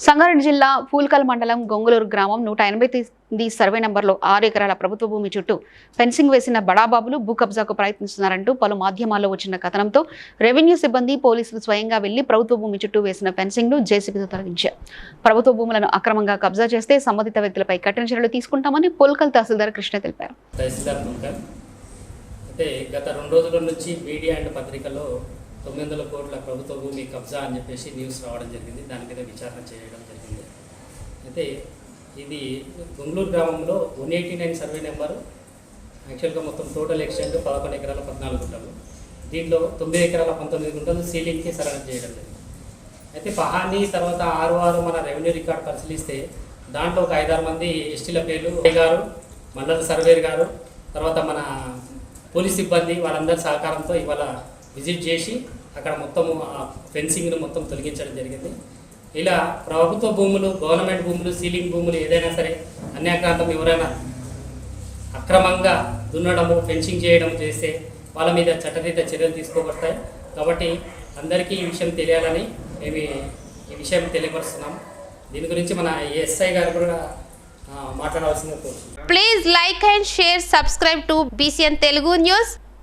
సంగారెడ్డి జిల్లా పూల్కల్ మండలం గొంగులూరు గ్రామం నూట ఎనభై తొమ్మిది సర్వే నంబర్లో ఆరు ఎకరాల ప్రభుత్వ భూమి చుట్టూ ఫెన్సింగ్ వేసిన బడాబాబులు భూ కబ్జాకు ప్రయత్నిస్తున్నారంటూ పలు మాధ్యమాల్లో వచ్చిన కథనంతో రెవెన్యూ సిబ్బంది పోలీసులు స్వయంగా వెళ్ళి ప్రభుత్వ భూమి చుట్టూ వేసిన ఫెన్సింగ్ను జేసీబీతో తొలగించారు. ప్రభుత్వ భూములను అక్రమంగా కబ్జా చేస్తే సంబంధిత వ్యక్తులపై కఠిన చర్యలు తీసుకుంటామని పోల్కల్ తహసీల్దార్ కృష్ణ తెలిపారు. అయితే గత రెండు రోజుల నుంచి మీడియా అండ్ పత్రికలో తొమ్మిది వందల కోట్ల ప్రభుత్వ భూమి కబ్జా అని చెప్పేసి న్యూస్ రావడం జరిగింది. దాని మీద విచారణ చేయడం జరిగింది. అయితే ఇది గుంగళూరు గ్రామంలో one eighty nine survey number యాక్చువల్గా మొత్తం టోటల్ ఎక్స్టెంట్ పదకొండు ఎకరాల పద్నాలుగు గుంటలు. దీంట్లో తొమ్మిది ఎకరాల పంతొమ్మిది గుంటలు సీలింగ్కి సరళం చేయడం జరిగింది. అయితే పహాని తర్వాత ఆరు ఆరు మన రెవెన్యూ రికార్డ్ పరిశీలిస్తే దాంట్లో ఒక ఐదారు మంది ఎస్టీల పేర్లు ఏ గారు మండల సర్వేర్ గారు తర్వాత మన పోలీస్ సిబ్బంది వాళ్ళందరి సహకారంతో ఇవాళ విజిట్ చేసి అక్కడ మొత్తము ఆ ఫెన్సింగ్ను మొత్తం తొలగించడం జరిగింది. ఇలా ప్రభుత్వ భూములు గవర్నమెంట్ భూములు సీలింగ్ భూములు ఏదైనా సరే అన్యాక్రాంతం ఎవరైనా అక్రమంగా దున్నడము ఫెన్సింగ్ చేయడం చేస్తే వాళ్ళ మీద చట్టరీత చర్యలు తీసుకోబడతాయి. కాబట్టి అందరికీ ఈ విషయం తెలియాలని మేము ఈ విషయం తెలియపరుస్తున్నాం. దీని గురించి మన ఎస్ఐ గారు కూడా మాట్లాడవలసింది please like and share subscribe to BCN Telugu news